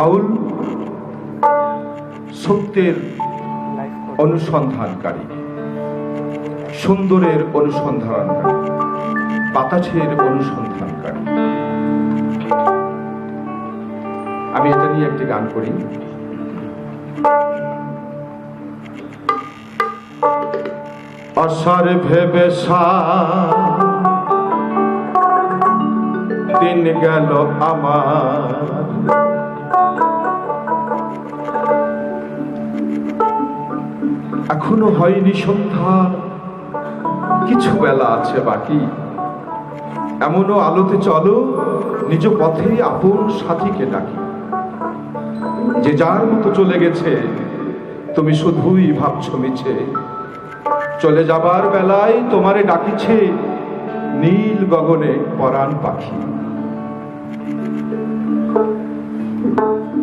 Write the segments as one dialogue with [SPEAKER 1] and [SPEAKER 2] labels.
[SPEAKER 1] বাউল সত্যের অনুসন্ধানকারী, সুন্দরের অনুসন্ধানকারী, বাতাসের অনুসন্ধানকারী। আমি এটা নিয়ে একটি গান করি। অসার ভেবে দিন গেল আমার। এখনও হয়নি সন্ধ্যা কিছু বেলা আছে বাকি। এমনও আলোতে চলো, নিজ পথে আপন সাথীকে ডাকি। যে যার মতো চলে গেছে, তুমি শুধুই ভাবছ মিছে। চলে যাবার বেলায় তোমারে ডাকিছে নীল গগনে পরাণ পাখি।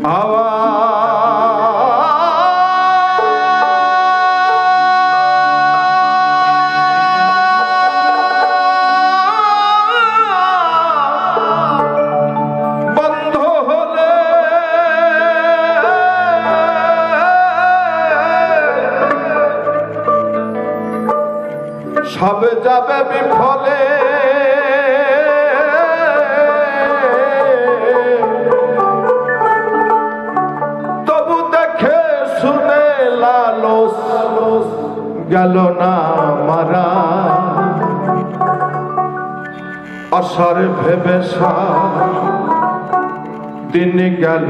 [SPEAKER 1] আওয়াজ সব যাবে বিফলে। তবু দেখে শুনে লালস গেল না মারা। আশার ভেবে দিন গেল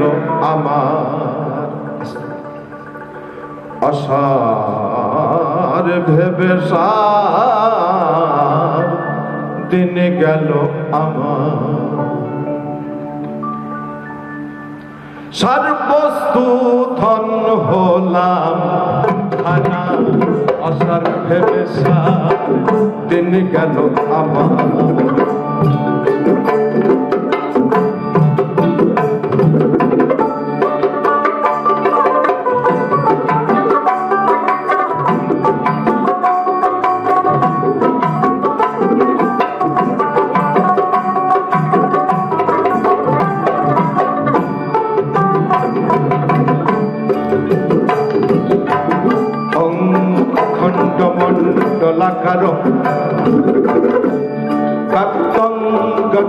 [SPEAKER 1] আমার। আশার ভেবে সার দিন গেল আমার। সর্বস্তু বস্তু ধন হলাম খানা আশার ভেবে দিন গেল আমার।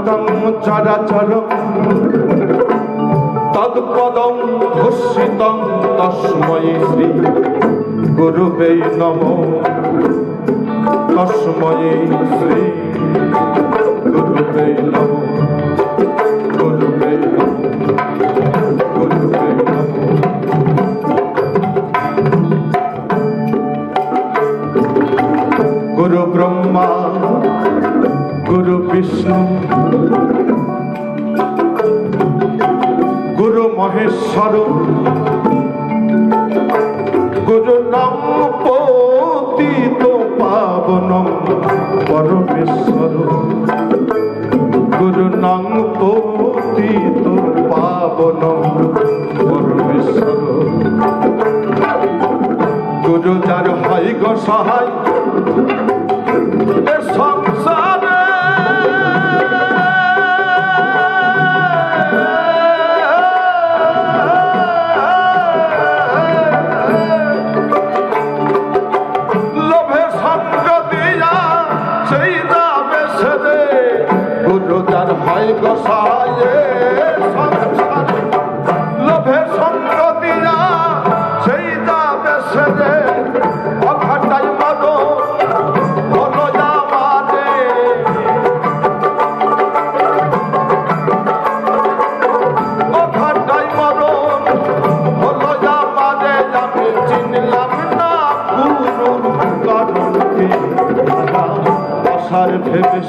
[SPEAKER 1] গতং চরাচর তৎপদং ধর্ষিতং তস্মৈ শ্রী গুরুবে নম। তস্মৈ শ্রী গুরুবে নম গুরুবে নম। গুরুবে নম। গুরু ব্রহ্মা, গুরু বিষ্ণু গুরু মহেশ্বর গুরু নাম পতিত পাবন পরমেশ্বর গুরু পতিত পরমেশ্বর যার গো সহায় সংসারে লোভে সঙ্গ দিয়া সেই যাবে সেদে গুরু তার হয় গোসাইয়ে সংসারে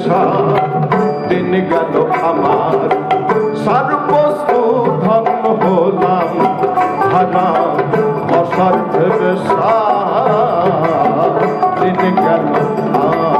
[SPEAKER 1] ভেবেসা দিন গেল আমার। সর্বস্ব ধন হলাম খানা অসাধ্য দিন গেল আমার।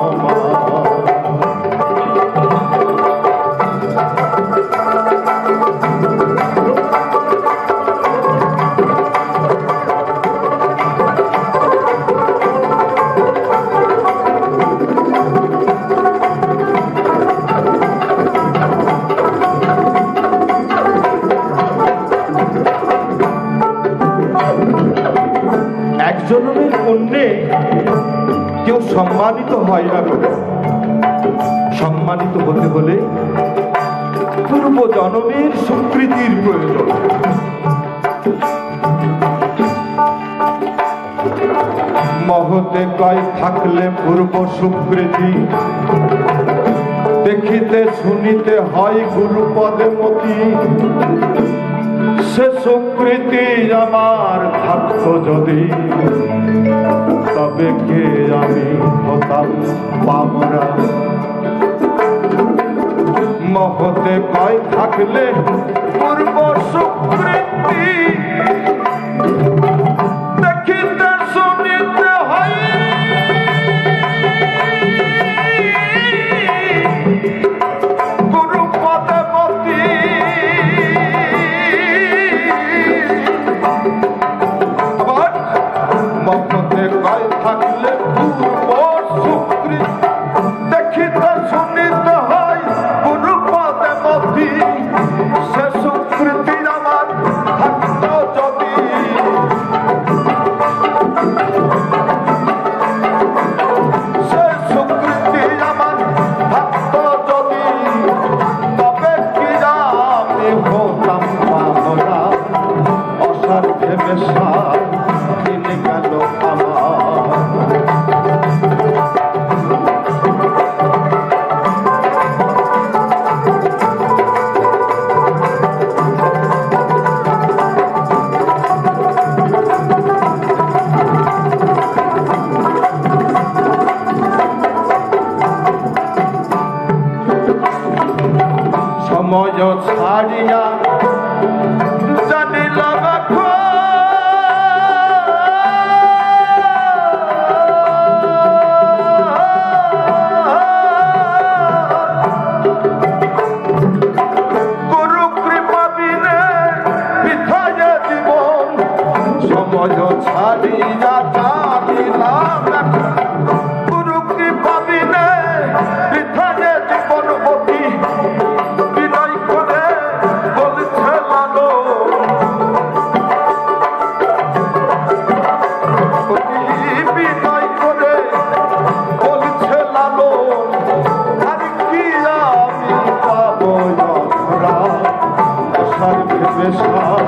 [SPEAKER 1] কেউ সম্মানিত হয় না গো। সম্মানিত হতে হলে পূর্ব জন্মের স্বীকৃতির প্রয়োজন। মহতে কয়, থাকলে পূর্ব স্বীকৃতি দেখিতে শুনিতে হয় গুরুপদে মতি। সে সুকৃতি আমার থাকত যদি, তবে কে আমি হতাম পামরা মহতে পাই থাকলে পূর্ব স্বীকৃতি। কয় থাকলে পূর্ব সময় ছাড়িয়া সময় ছাড়িয়া সার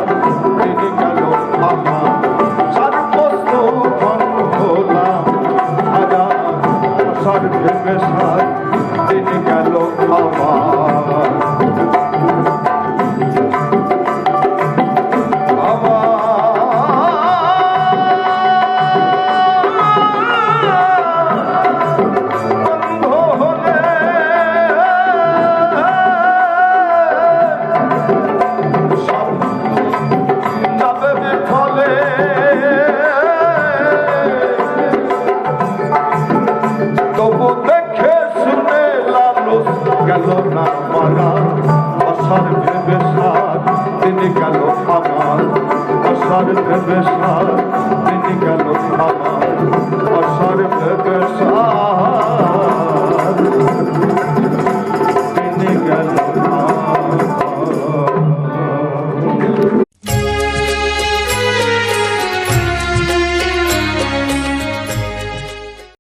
[SPEAKER 1] গেল আমার